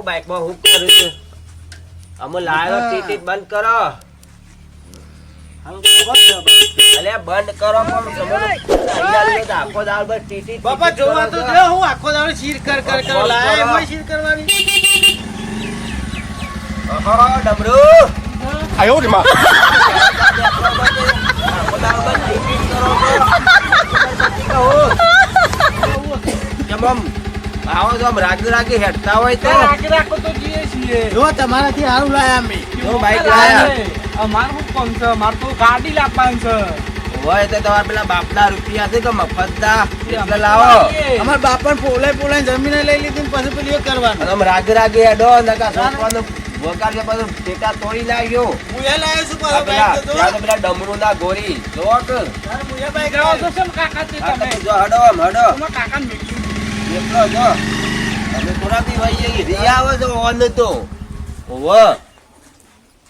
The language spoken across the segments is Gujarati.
આવું બાઈકમાં હું કરું છું. અમે લાયો ટીટી બંધ કરો. અલે બંધ કરો પણ તો આખો દાળ બસ ટીટી બાપા જોવા તો દે હું આખો દાડો શીર કર કર કર લાય બોલો. શીર કરવાની. ઓહો, ડમરું આખો દાળ બસ ટીટી કરો છો. આવો તો આમ રાગી રાગે હેડતા હોય તો. રાગે રાખો તો જઈએ છીએ. જો તમારાથી હારું લાયા અમે જો બાઈક લાયા. અમારું છે? મારે તો ગાડી લાવવાની છે. હોય તો તમારા પેલા બાપના રૂપિયા છે કે મફતના એટલે લાવો. અમાર બાપા પોલે પોલે જમીને લઈ લીધી ને પછી પેલી એ કરવાનું. તમે રાગે રાગે હેડો નકા સોંપવાનું વગાડ કે બધું ટેટા તોડી લાગ્યો હું એ લાયો છું પાછો બાઈક તો જો. ત્યાં તો પેલા ડમરુના ગોરી. જો બાઈક તો કાકા તે તમે હડો હડો. તમારા કાકાને મેક્યું એટલો જો તમે થોડાથી વહી જઈ રી આવો છો ઓન તો. ઓવ.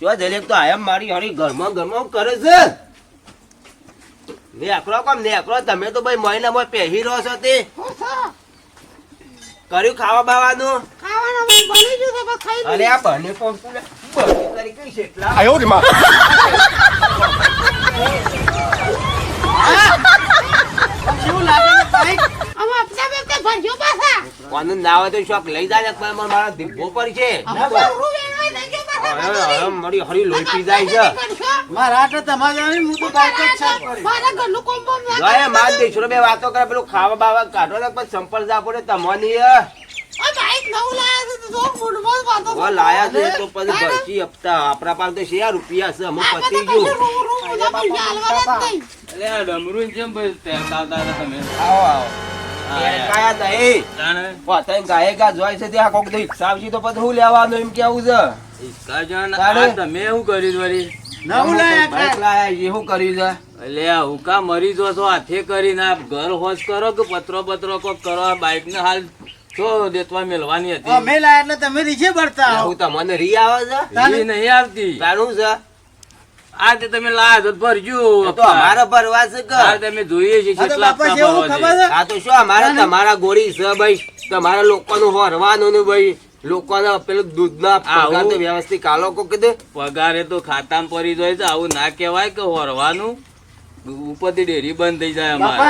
જો દરેક તો આયમ મારી હરી ઘરમાં ઘરમાં કરે છે. નેકરો કોમ નેકરો તમે તો ભાઈ મહિનામાં પહેરી રહો છો તે. કર્યું ખાવા બાવાનું? અરે આ બને પહોંચતું બને કરી કઈ છે એટલા? કેવું લાગે છે કોનું ના હોય તો શોખ લઈ જાય પણ મારા પર છે હવે મારી હરી લોહી પી જાય છે મારા હાથે તમારે હું તો બાઈક જ સાફ કરી જો એ માર દેશરો બે વાતો કરે પેલું ખાવા બાવા કાઢો ને પછી સંપર્ક જા પડે તમોની લાયા છે તો પછી હપ્તા આપણા પાસે તો રૂપિયા છે અમુક પતી ગયું એટલે ડમરું જેમ ભાઈ તહેરતા હતા હતા તમે આવો આવો એ કાયા નહીં પોતાની ગાયે ગા જોઈ છે ત્યાં કોક તો હિસાબ છે તો પછી હું લેવાનું એમ કેવું છે? તારે? આ તમે શું કર્યું વળી? નવું લાયા બાઈક કાંઈ. લાયા એ શું કર્યું છે? એટલે આ હુકા મરી જો છો હાથે કરીને આ ઘર હોશ કરો કે પત્રો પત્રો કોક કરો? બાઈક ને હાલ છો દેતવા મેલવાની હતી. મેલા એટલે તમે રીછે ભરતા હું. તમને રી આવે છે? નહીં આવતી. તારું છે? આ તે તમે લાયા તો ભરજો તો અમારે ભરવા છે કે. આ તમે જોઈએ છે કેટલા ખબર છે. આ તો શું અમારે તમારા ગોળી છે ભાઈ. તમારા લોકોનું હોરવાનું ને ભાઈ. લોકોને પેલું દૂધના? પગાર તો વ્યવસ્થિત કાલો કો કીધું પગારે તો ખાતામાં પડી જાય છે. આવું ના કહેવાય કે હોરવાનું. ઉપરથી ડેરી બંધ થઈ જાય અમારે.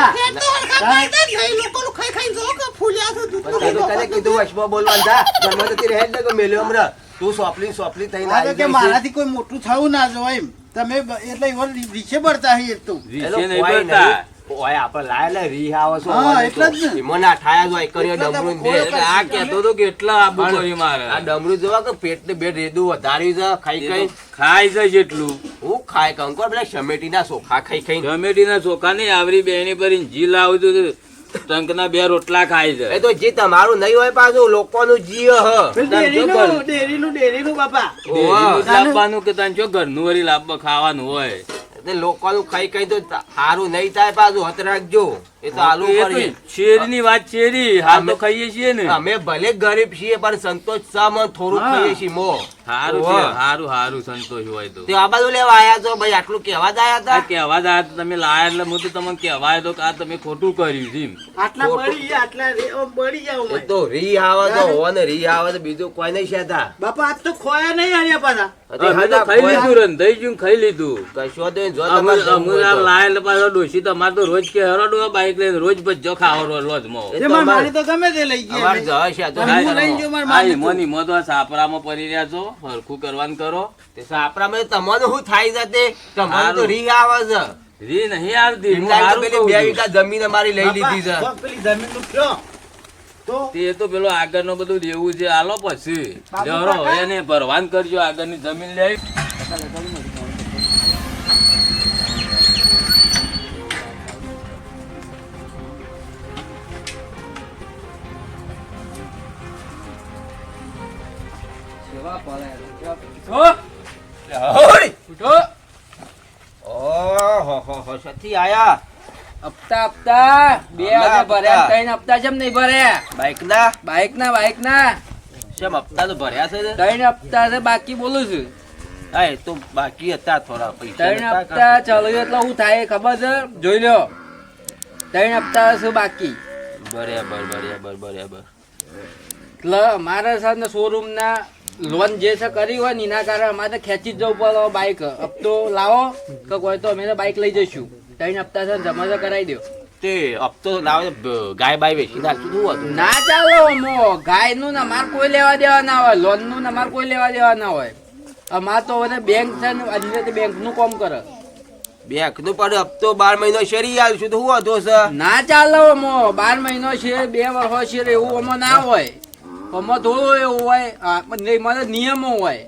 કીધું વચમાં બોલવાનું જા ઘરમાં તો રહે જ ને મેલ્યો હમણાં. તું સોપલી સોપલી થઈને મારાથી કોઈ મોટું થયું ના જો એમ. તમે એટલે રીછે ભરતા હી એક તો. એલો નહીં બળતા. ઓય આપણે લાયલે રી આવો છો હા, એટલે જ ને. એમાં ઠાયા જ કર્યો ડમરૂ ને બે. એટલે આ કેતો તો કેટલા આબુ કરી મારે. આ ડમરું જોવા કે પેટ ને બે રેદું વધારી છે ખાઈ ખાઈ. ખાઈ જાય છે જેટલું. હું ખાય કંકોર પેલા શમેટીના સોખા ખાઈ ખાઈ સમેટીના ચોખા નહીં આવરી બેની પર જી લાવું તો ટંકના બે રોટલા ખાય છે. એ તો જે તમારું નહીં હોય પાછું લોકોનું જીવ હ. ડેરીનું ડેરીનું ડેરીનું બાપા. લાવવાનું કે તને જો ઘરનું વરી લાવવા ખાવાનું હોય? એટલે લોકોનું ખાઈ ખાઈ તો સારું નહીં થાય પાછું હત રાખજો. એ તો આલુ તો કરીએ શેરીની વાત શેરી? હાલ તો અમે- ખાઈએ છીએ ને. અમે ભલે ગરીબ છીએ પણ સંતોષ સામે થોડું ખાઈએ છીએ મો. સારું છે સારું સારું સંતોષ હોય તો. તે આ બાજુ લેવા આયા છો? ભાઈ આટલું કેવા જ આયા હતા? કહેવા જાય તો તમે લાયા એટલે હું તો તમને કહેવાય તો કે આ તમે ખોટું કર્યું છે આટલા બળી ગયા આટલા બળી જાવ તો રી આવે તો હોવા ને રી આવે તો બીજું કોઈ નહીં શેતા બાપા આજ તો ખોયા નહીં આર્યા પાછા. તો ખાઈ લીધું રંધાઈ ગયું ખાઈ લીધું કશો તો જો અમે તમારે જમવું અમે હોય આ તો. લાયા એટલે પાછો ડોશી તમારે તો રોજ કે હરો બાઈક લઈને રોજ ભજ્જો ખાવો રોજ મો એ તે તો મારી તો ગમે તે લઈ ગયા અમારે અમે. તો અને હું લઈને ગયો મારા આ તો. ને ઈમો તો આ સાપરામાં પડી રહ્યા છો હરખું કરવાનું કરો તે સાપરામાં તમને શું થાય જાતે તમારે તો રી આવે છે રી નહીં આવતી હું બે. વીઘા જમીન અમારી લઈ લીધી છે પેલી કયો? તો? તે પેલો આગળનો બધું દેવું છે. આલો પછી. જરો એને ભરવાન કરજો આગળની જમીન લે. ઓય! ઉઠો. ઓહોહોહો, સથી આયા. હપ્તા હપ્તા. બે હજાર ભર્યા ત્રણ હપ્તા કેમ નહીં ભર્યા બાઈક ના બાઈક ના બાઈક ના શેમ હપ્તા તો ભર્યા છે ત્રણ હપ્તા છે બાકી બોલું છું. હા તો બાકી હતા થોડા પૈસા ત્રણ હપ્તા ચાલુ એટલે હું થાય ખબર છે? જોઈ લો. ત્રણ હપ્તા છે બાકી. બરાબર બરાબર બરાબર. એટલે મારે સાથે શોરૂમના લોન જે છે કરી હોય ને એના કારણે અમારે ખેંચી જ જવું પડે બાઈક હપ્તો લાવો કે કોઈ તો અમે તો બાઈક લઈ જઈશું. ત્રણ હપ્તા છે જમા તો કરાવી દો તે હપ્તો લાવે ગાય બાય વેચી નાખશું શું હતું? ના ચાલો મો ગાયનું ના અમારે કોઈ લેવા દેવા ના હોય લોનનું ના અમારે કોઈ લેવા દેવા ના હોય. અમાર તો બધા બેંક છે ને આજે બેંકનું કામ કરે. બેંકનું પણ હપ્તો બાર મહિનો શેરી આલશું તો શું હતો સર ના ચાલો મો બાર મહિનો છે બે વર્ષ છે એવું અમો ના હોય. અમો થોડું એવું હોય મારે નિયમો હોય.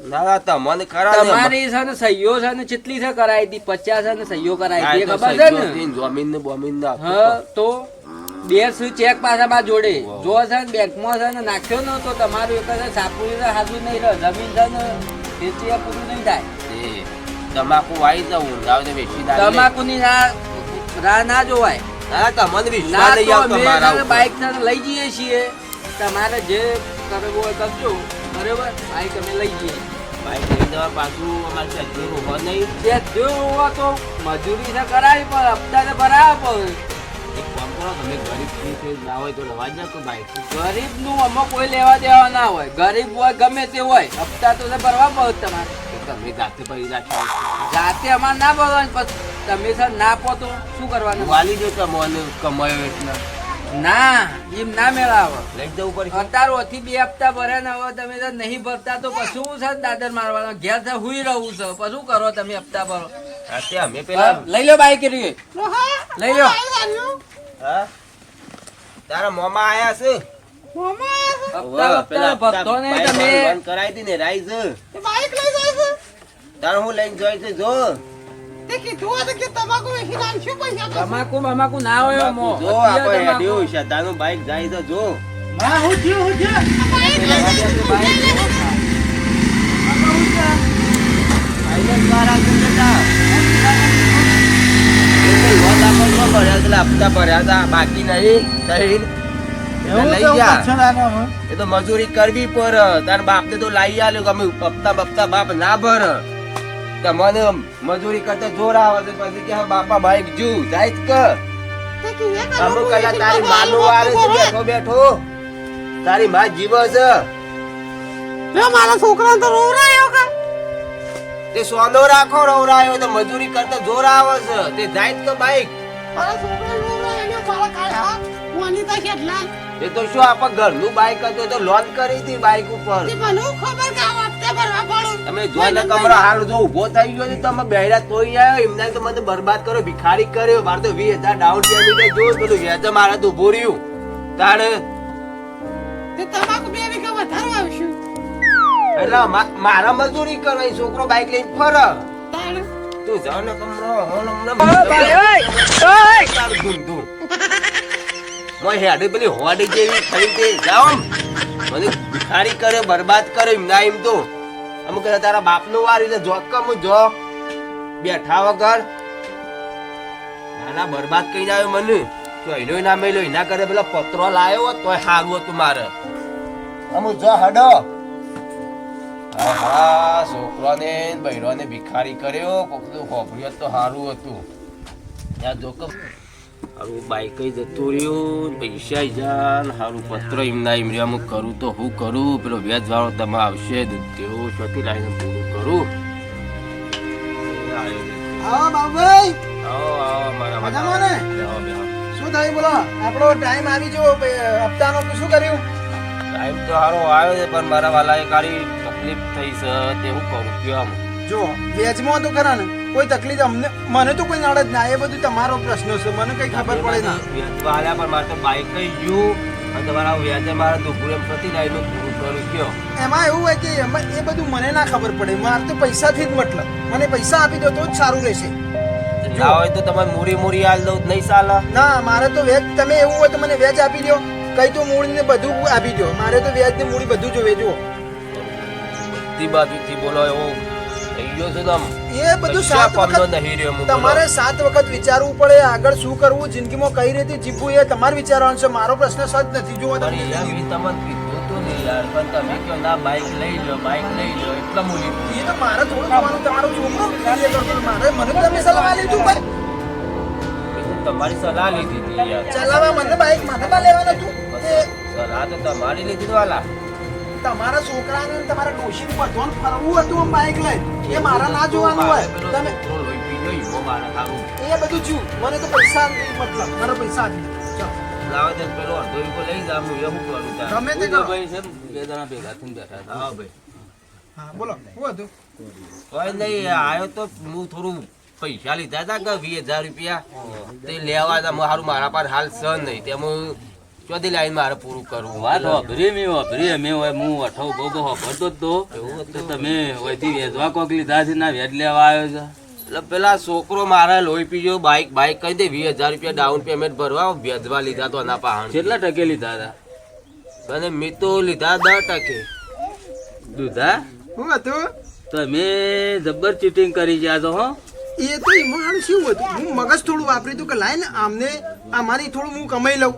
ના ના તમને ખરા તમારી છે ને સહીઓ છે ને કેટલી છે કરાવી હતી પચાસ છે ને સહીઓ કરાવી આ હતી એ તો ખબર છે ને? જમીન ને બમીન ને હા તો બે શું ચેક પાછા બા જોડે? જો છે ને બેંકમાં છે ને નાખ્યો ને તો તમારું એક છે સાપુરી હાજુ નહીં રહે જમીન છે ને ખેતી પૂરું નહીં થાય. તમાકુ વાઈ દઉં લાવે તો વેચી નાખી તમાકુની રાહ રાહ ના જોવાય. ના તમને વિશ્વાસ નહીં આવતો ને. બાઈક લઈ જઈએ છીએ. તમારે જે કરવું હોય કરજો. બરોબર? બાઈક અમે લઈ જઈએ. બાઈક લઈ જવા પાછું અમારે સજ્જન ઊભો નહીં. જો હોવા તો મજૂરી છે કરાવી, પણ હપ્તા તો ભરાવા પડે. એક કામ કરો, તમે ગરીબ થઈ ના હોય તો લવા જ નાખો બાઈક. ગરીબનું અમે કોઈ લેવા દેવા ના હોય. ગરીબ હોય, ગમે તે હોય, હપ્તા તો ભરવા પડે તમારે. તમે જાતે પડી નાખો. જાતે અમારે ના પછી તમે સર ના પહોંચો શું કરવાનું? વાલી જો તમને કમાયો એટલે. ના એમ ના મેળાવ. લઈ જવું પડે અત્યારે ઓથી બે હપ્તા ભરે ને હવે તમે તો નહીં ભરતા તો પછી હું છે દાદર મારવાનો? ઘેર છે હુઈ રહું છે. પછી કરો તમે હપ્તા ભરો? અમે પેલા લઈ લો બાઈક લઈ લો. હા? તારા મોમા આયા છે? ભરતો ને તમે. કરાવી હતી ને રાઈઝ. તારે હું લઈને જોઈ છે જો. તમાકુ બમાકુ ના હોય મો જો આપણે હેડ્યો છે તારું બાઈક જાય તો જો. માં હું થયું હું થયું. એ તો બાકી નહીં. એ મજૂરી કરવી પર તાર બાપ ને તો લાવી આલ્યો કે અમે હપ્તા બપ્તા બાપ ના ભર. તમને મજૂરી કરતા જોર આવે છે. પછી કે બાપા બાઈક જુ જાય કે અમુક કલાક તારી માનું આવે છે બેઠો બેઠો. તારી માં જીવ છે. મારા છોકરા તો રોવરાયો કે. તે સોનો રાખો રવરાયો. તો મજૂરી કરતા જોર આવે છે. તે જાય કે બાઈક. મારા છોકરા રોવરાયો મારા કાયા વનિતા કેટલા એ તો શું આપણા ઘરનું બાઈક હતું તો લોન કરી હતી બાઈક ઉપર. તે મને ખબર કે તમે જોઈને કમરો હાલ જો ઊભો થઈ ગયો તો તમે બેડા તોઈ આવ્યો એમને તો મને બરબાદ કર્યો ભિખારી કર્યો મારે તો વીસ હજાર ડાઉન પેમેન્ટ જો પેલું વ્યાજ મારે તો ઊભો રહ્યું તારે તે તમાકુ બે વીઘા વધારો આવશું એટલે મારા મજૂરી કરો એ છોકરો બાઈક લઈને ફર તું જાઓ ને કમરો હું હમણાં ધૂમ ધૂમ. મોય હેડે પેલી હોડી જેવી થઈ તે જાઓ આમ. મને ભિખારી કરે બરબાદ કરે એમ ના એમ તો અમુક તારા બાપનું વાર એટલે જોક કમ જો. બેઠા વગર. નાના બરબાદ કહી જાય મને. તો એનો ના મેલ્યો એના કરે પેલો પત્રો લાયો હોત તોય સારું હતું મારે. અમુક જો હડો. હા છોકરાને ને બૈરોને ભિખારી કર્યો. કોક તો તો સારું હતું. ત્યાં જોકમ હારું બાઈક જતું રહ્યું? પૈસા જાન હારું પત્ર એમના એમ રે અમુક કરું તો હું કરું? પેલો વ્યાજ વાળો તમે આવશે તેઓ શોથી લાઈને પૂરું કરું. આવો બાબુભાઈ. આવો આવો મારા મજામાં ને? બેહો, બેહો. શું થયું બોલો? આપણો ટાઈમ આવી ગયો હપ્તાનો તો શું કર્યું? ટાઈમ તો સારો આવ્યો છે પણ મારા વાલાએ કાળી તકલીફ થઈ છે તે હું કરું કયો આમ. જો વેજમાં તો ખરા ને કોઈ તકલીફ અમને મને તો કોઈ નડે ના એ બધું તમારો પ્રશ્ન છે મને કઈ ખબર પડે ના. વ્યાજ આલ્યા પણ મારે તો બાઈક કઈ ગયું અને તમારા વ્યાજે મારા દુભું એમ પ્રતિ લાઈનું પૂરું કરું કયો? એમાં એવું હોય કે એમાં એ બધું મને ના ખબર પડે મારે તો પૈસાથી જ મતલબ. મને પૈસા આપી દો તો જ સારું રહેશે. ના હોય તો તમારે મૂરી મૂરી હાલ દઉં નહીં ચાલે. ના મારે તો વેજ તમે એવું હોય તો મને વેજ આપી દો. કઈ તો મૂળ ને બધું આપી દો. મારે તો વેજ ને મૂડી બધું જોવે જુઓ. બધી બાજુથી બોલો એવો ગયો છે તમ એ બધું સાત વખત નહીં રહ્યો તમારે સાત વખત વિચારવું પડે આગળ શું કરવું જિંદગીમાં કઈ રીતે જીવવું એ તમારે વિચારવાનું છે. મારો પ્રશ્ન સજ નથી જોવો તમને કીધું હતું ને યાર પણ તમે કહો ના બાઈક લઈ લો બાઈક લઈ લો એટલા મૂલી એ તો મારે થોડું તમારો છોકરો કાર્ય કરતો મારે મને તમે સલાહ લીધું ભાઈ તમારી સલાહ લીધી હતી યાર. ચલાવવા મને લેવાનું હતું સલાહ તો તમારી લીધી વાલા. તમારા છોકરાને તમારા ડોશીને બધોને ફરવું હતું આમ બાઈક લઈ એ મારા ના જોવાનું હોય. તમે. એ બધું જુ મને તો પૈસા મતલબ. મારો પૈસા આપી હું ભાઈ બોલો કોઈ નહીં, આવ્યો તો હું થોડું પૈસા લીધા હતા કે વીસ હજાર રૂપિયા. તે લેવા હતા. મારું મારા પાસે હાલ સન નહીં. તે હું ચોથી લાઈન મારે પૂરું કરવું. વાત હોભરી મેં હોભરી અમે હોય હું અઠો બોબો હોભરતો જ તો. તો તમે હોયથી વેચવા કોક લીધા છે ના વેચ લેવા આવ્યો છે? એટલે પેલા છોકરો મારે લોહી પીજો બાઈક બાઈક કહી દે વીસ હજાર રૂપિયા ડાઉન પેમેન્ટ ભરવા વેચવા લીધા તો એના પાહણ. કેટલા ટકે લીધા હતા? અને મેં તો લીધા દસ ટકે. દૂધા? શું હતું? તમે જબ્બર ચીટિંગ કરી ગયા છો હો? એ તો એમાં હારું શું હતું? હું મગજ થોડું વાપરી હતું કે લાય ને આમને આમાંથી થોડું હું કમાઈ લઉં.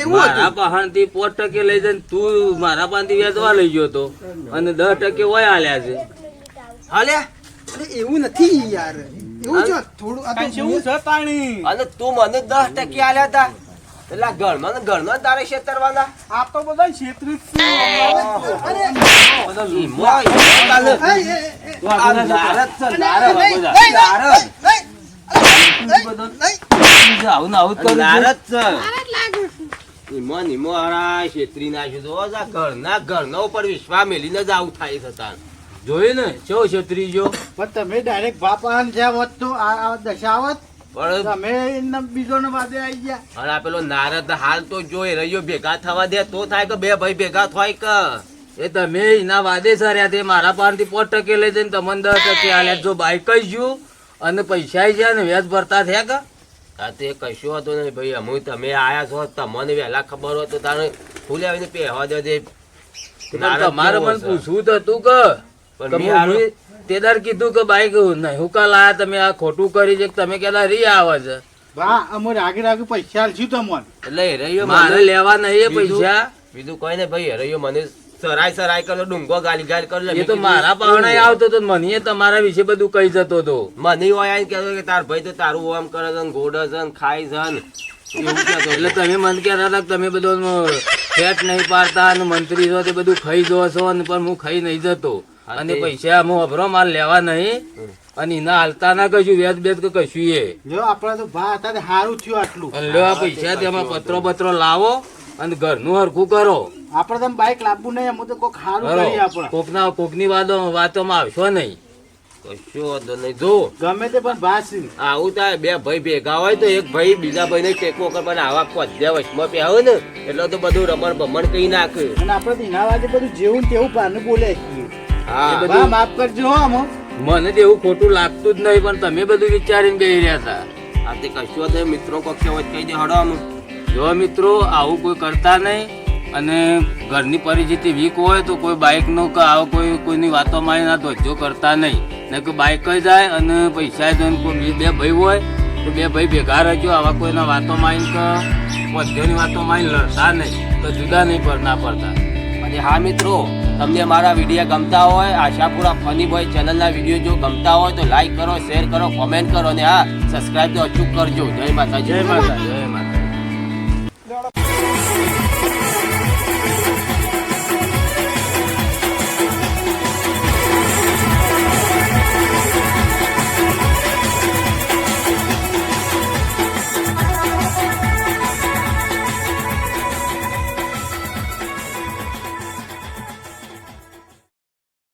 એવું મારા પાહણથી પોચ ટકે લઈ જઈને તું મારા પાસેથી વેચવા લઈ ગયો તો. અને દસ ટકે ઓય આલ્યા છે. હાલ્યા અરે એવું નથી યાર. એવું છે થોડું આ તો અને તું મને દસ ટકે આલ્યા હતા પેલા ઘરમાં ને ઘરમાં તારે છેતરવાના આ તો બધા છેતરી નાખ્યું તો આ ઘરના ઘરના ઉપર વિશ્વા મેલીને જ આવું થાય છે તાર. જોયું ને ચો છત્રી જો પણ તમે ડાયરેક્ટ બાપાને જ્યાં હોત તો આ આ દશા હોત પણ તમે એના બીજોને વાદે આવી ગયા. અને આ પેલો નારદ હાલ તો જોઈ રહ્યો ભેગા થવા દે તો થાય કે બે ભાઈ ભેગા થાય કે. એ તમે એના વાદે સર્યા તે મારા પાસેથી પોચ ટકે લઈ જઈને તમને દસ ટકે જો બાઈક જ અને પૈસા છે ને વ્યાજ ભરતા થયા કે? આ તે કશું હતું નહીં ભાઈ અમુ તમે આયા છો તમને વહેલા ખબર હોય તો તારે ફૂલે આવીને પહેવા દે દે પણ તમારે મને પૂછવું તો હતું કે તે દાડ કીધું કે બાઈક નહીં. હું કાલ આ તમે આ ખોટું કરી છે કે તમે કેલા રી આવે છે? બા અમે આગળ રાગે પૈસા આલશું તમને. એટલે એ રહ્યો મારે લેવા નહીં પૈસા. બીજું કોઈ ને ભાઈ એ રહ્યો મને સરાય સરાય કરો ડુંગો ગાલી ગાલી કરો એ તો મારા પાહણે આવતો તો મને તમારા વિશે બધું કહી જતો હતો મને હોય આઈને કહેતો કે તાર ભાઈ તો તારું આમ કરે છે ગોડે છે ખાય છે એવું કહેતો એટલે તમે મને કહેતા હતા કે તમે બધો ફેટ નહીં પાડતા અને મંત્રી છો તે બધું ખાઈ જો છો અને પણ હું ખાઈ નહીં જતો. અને પૈસા હું અભરો માલ લેવા નહીં. અને એના હાલતા ના કશું વેદ બેદ કે કશું એ. જો આપણે તો ભા હતા સારું થયું આટલું. અને લ્યો આ પૈસા તેમાં પત્રો બત્રો લાવો અને ઘરનું હરખું કરો. આપણે તમે બાઈક લાવવું નહીં અમે તો કોઈક સારું કરો. કરીએ આપણે. કોકના કોકની વાતો વાતોમાં આવશો નહીં. કશું વાંધો નહીં. જો. ગમે તે પણ ભા આવું થાય બે ભાઈ ભેગા હોય તો એક ભાઈ બીજા ભાઈને ટેકો કર પણ આવા કોધ્યા વચમાં આવે ને એટલે તો બધું રમણ ભમણ કહી નાખ્યું અને આપણે તો એના વાગે બધું જેવું તેવું ભાને બોલે છીએ એ બધું- માફ કરજો હો મને તો એવું ખોટું લાગતું જ નહીં પણ તમે બધું વિચારીને ગઈ રહ્યા હતા. આ તે કશું હતું મિત્રો કક્ષે હોય કહી દે હડો આમ જો મિત્રો આવું કોઈ કરતા નહીં અને ઘરની પરિસ્થિતિ વીક હોય તો કોઈ બાઇકનો કે આવો કોઈ કોઈની વાતોમાં આવીને ના ધોજો કરતા નહીં. ને કે બાઇક જ જાય અને પૈસા જોઈને કોઈ બી- બે ભાઈ હોય તો બે ભાઈ ભેગા રહેજો આવા કોઈના વાતોમાં આવીને કે વધ્યોની વાતોમાં લડતા નહીં તો જુદા નહીં પર ના પડતા. અને હા મિત્રો તમને મારા વીડિયો ગમતા હોય, આશાપુરા ફની બોય ચેનલના વીડિયો જો ગમતા હોય તો લાઈક કરો શેર કરો કોમેન્ટ કરો અને હા સબસ્ક્રાઈબ તો અચૂક કરજો. જય માતા જય માતા જય માતા